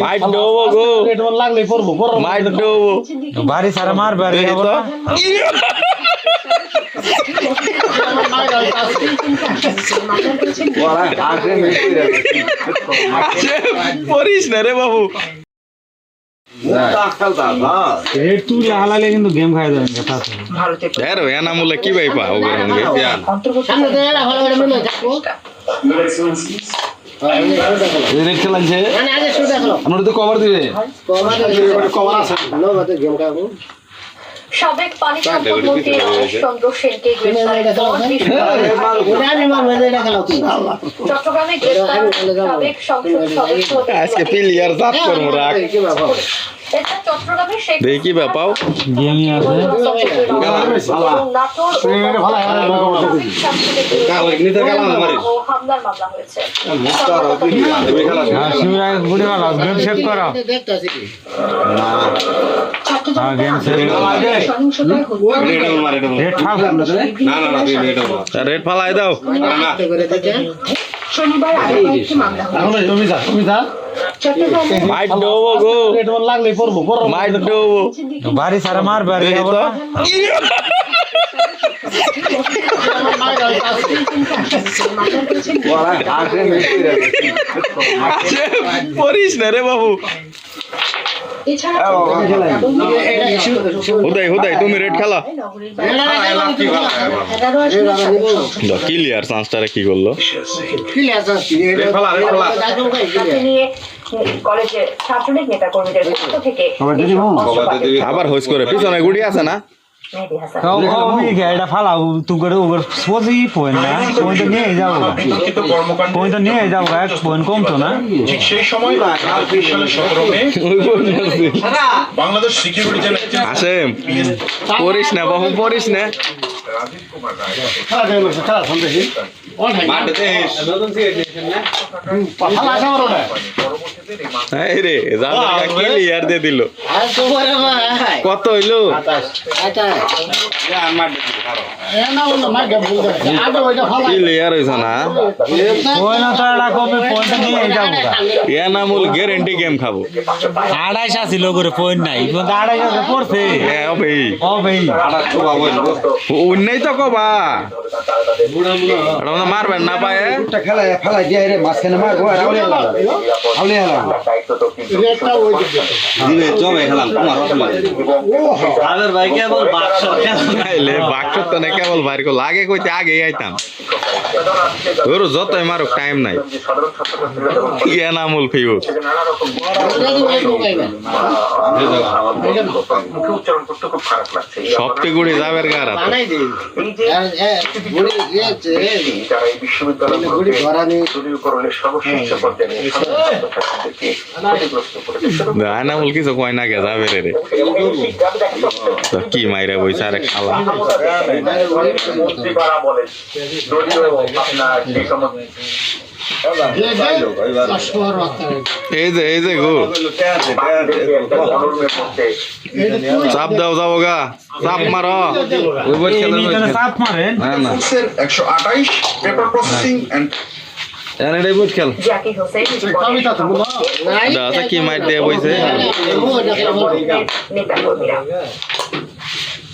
মাইট দেবো গো। লাগলে পড়ব মাইট দেবো। বাড়ি সারা মার বাড়ি তো। আরে, পড়িস না রে বাবু। কি ভাই পাও রেড খেলাচ্ছে আমরা তো কভার দিবে। কভার আছে। সাবেক পানি সম্পদ মন্ত্রী রমেশ চন্দ্র সেনকে গ্রেফতারের পর চট্টগ্রামে গ্রেফতার সাবেক সংসদ সদস্য আজকে পিলিয়ার জাত করব রাখ এটা চট্টগ্রামে শেখ দেখি ব্যাপাও হ্যাঁ হ্যাঁ রেড ফালাই দাও। শনিবার আরও মামলা মাইট দেবো গো। লাগলে পড়ব পড়ব মাইট দেবো। বাড়ি সারা মার বাড়ি পড়িস না রে বাবু। হুদাই হুদাই তুমি রেড খেলা। ক্লিয়ার চান্সটারে কি করল? কলেজের ছাত্রলীগ নেতা কর্মীদের পক্ষ থেকে আবার হোস করে। পিছনে গুড়ি আছে না? পড়িস না পড়িস না। খেলা খেলা খেলা দিয়ে দিল। কত হইল? হইছ না? এনামুল গ্যারেন্টি গেম খাব। আড়াইশ আছিল করে পয়েন্ট নাই। আড়াইশ পড়ছে। অন্যাই তো কবা। মারবেন না পায়ে। খেলা ফেলা দিয়ে রে মাঝখানে মারবো বাক্স তো না কেবল বাইর লাগে কইতে আগে আইতাম। ওর যতই মারুক টাইম নাই এনামুল ফিউ উচ্চারণ করতে খুব খারাপ লাগছে সবটি গুড়ি যাবের গার এনামুল কিছু কয় না গে যাবে রে কি মাইরা বইছে আরে খালা এই যে এই যে গো। চাপ দাও গা। চাপ মারো। চাপ মারেন। একশো আঠাইশ পেপার প্রসেসিং এন্ড খেল। দাদা কি মাইর দিয়ে বইছে?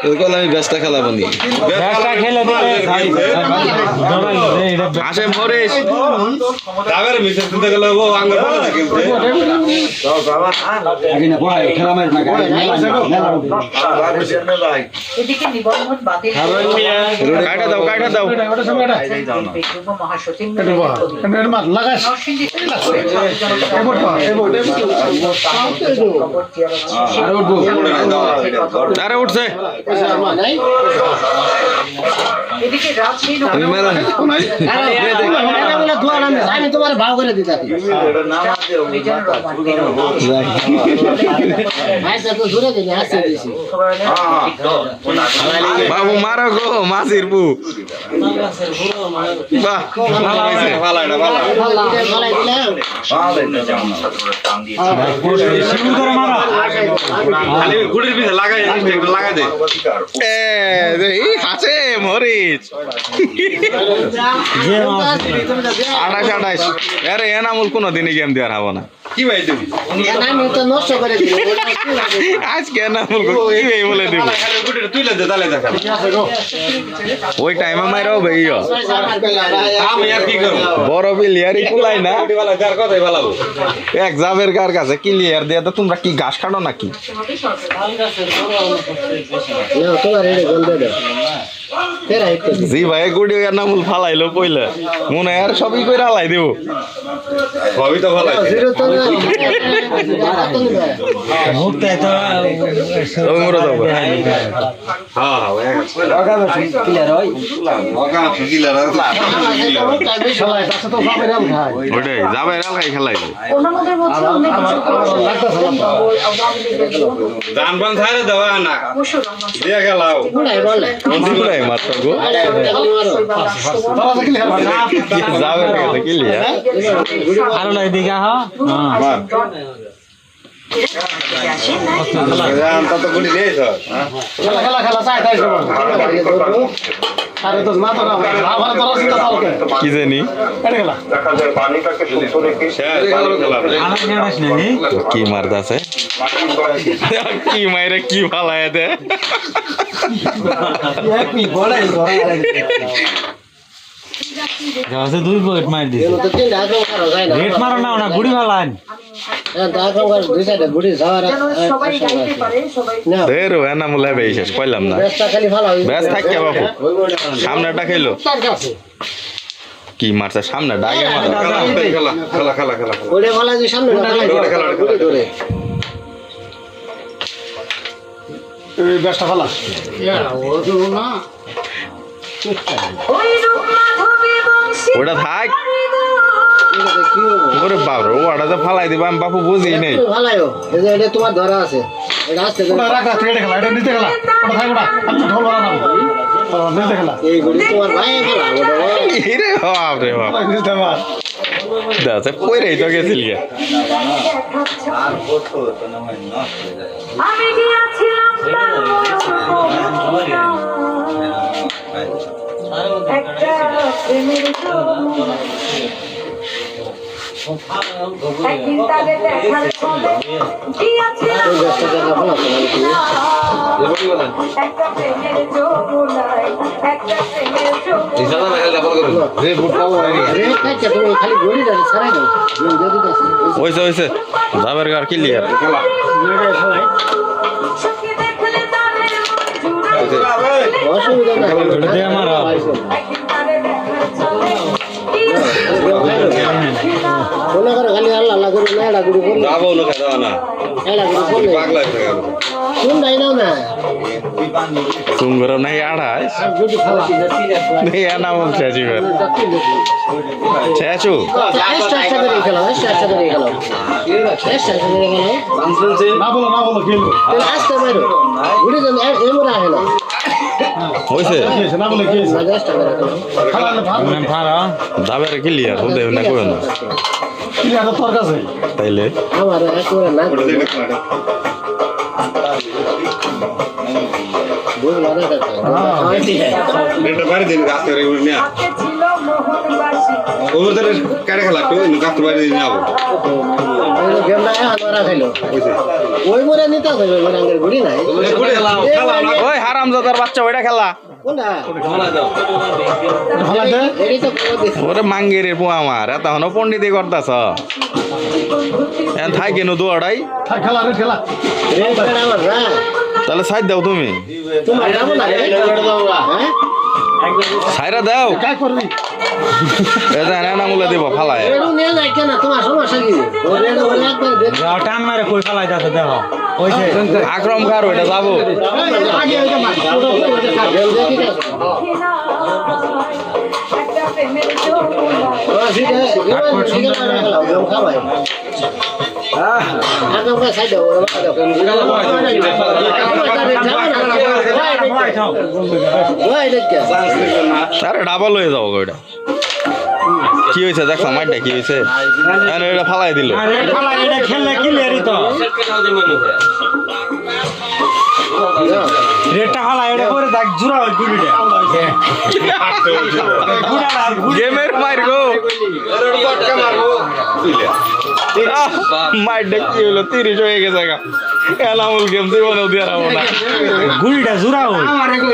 কল আমি ব্যস্ত খেলাবো নি। আসে মরিস দাবের মিছে দিতে গেলে ও আঙ্গ বলে খেলতে খেলা মারি না এদিকে নিবন্ধন বাতিল কাইটা দাও কাইটা দাও। যুগ্ম আরে উঠছে। আমি তোমার ভাও করে দিতে। আচ্ছা বাবু মারো গো মাসির বু বাহ খালি গুড়ির পিছে লাগাই লাগাই দে এ এই হাসে মরিচ। আঠাশ আঠাশ। আরে এনামুল কোনো দিনই গেম দেওয়ার হব না। কি ভাই তুমি? কি বলে দিব? তুইলে দে দেখা ওই টাইমে বড় কুলাই না? এক জাবের কার কাছে? দিয়ে তো তোমরা কি ঘাস কাটো নাকি? জি ভাই গুড়ি এনামুল ফালাইলো পইলে মনে হয় আর সবই কইরা হালাই দেব সবই তো হ্যাঁ হ্যাঁ লীগের দান বান ছাড়ে দেওয়া না দিয়ে গেলাও ওটাই মাত্র গো। যাবে আরও হ? হ্যাঁ। নেই স্যার খেলা খেলা খেলা চাই। তাই আরে তো না তো না আমার তো রাস্তা চালকে কি জানি আমার নেড়াস নাকি কি কি মাইরে কি ফালায় দে? দুই পয়েন্ট মার দিছে। রেট মারো না না গুড়ি ফালান কইলাম না। ব্যস্ত খালি ভালো ব্যাস থাকে বাবু? সামনেটা খেলো। কি মারছে সামনে ডাগে মারছে খেলা খেলা খেলা খেলা যে সামনে না ওটা খেলা, থাক। ওরে বাবরে ওটা তো ফালাই দিবা আমি বাপু বুঝি নেই। এটা তোমার ধরা আছে। এটা আসতে খেলা ওটা রে বাপ রে বাপ। দাসে কইরেই তো গেছিল গে। আরে কার ক্লিয়ার দেখলে তাদের মন জুড়ায়। অসুবিধা নাই। মারো মনে করো খালি আল্লাহ আল্লাহ করে না এটা গুড়ি করলে। যাব না খেলা না। এটা গুড়ি করলে। পাগলা হয়ে গেল শুন নাই নাও না। তুঙ্গর নাই আড়াই গুড়ি খাওয়া। নেই এনামুল শেষই ফের শেষু এক্সট্রা এক্সট্রা করে খেলাও এক্সট্রা এক্সট্রা করে খেলাও এক্সট্রা এক্সট্রা করে খেলাও তাহলে আসতে পারো গুড়ি দেন এমরা হয় না। করে মানে ফারা যাবের ক্লিয়ার বুঝতে না। কই না তাইলে? আমার একেবারে না। বাড়ি গাছ করে নিয়ে মোহনবাসী ওদের কেটে খেলা? গাছতে বাড়ি যাব গেমটা আনোয়ারা ওই মোরে নিতে হবে মোরে আঙ্গের গুড়ি নাই ওই হারাম বাচ্চা ওইটা খেলা। ওরে মাঙ্গের পোয়া আমার এতক্ষণ পণ্ডিতি করতাছ থাই কেন দুয়াটাই। তাহলে সাইড দাও তুমি তোমার? হ্যাঁ? সাইরা দাও কাজ করবি এটা না না মুলে দিব ফালায় এরু নিয়ে যায় কেন? তোমার সমস্যা কি? ওরে ওরে একবার দে। টান মারে কই ফেলাই যাচ্ছে দেখো ওই যে আক্রম খার ওইটা যাব আগে মার। ওটা ওটা দেখি। আরে ডাবল হয়ে যাব ওইটা কি হয়েছে দেখছ মাইটা কি হয়েছে? এটা ফালাই দিল। এটা খেললে কিলেরই তো? রেটটা ফালা এটা করে দেখ জুরা গেমের মার গো। মাইটা কি হলো? তিরিশ হয়ে গেছে গা। এলামুল গেম জীবনেও দিয়ে না। গুলিটা জোড়া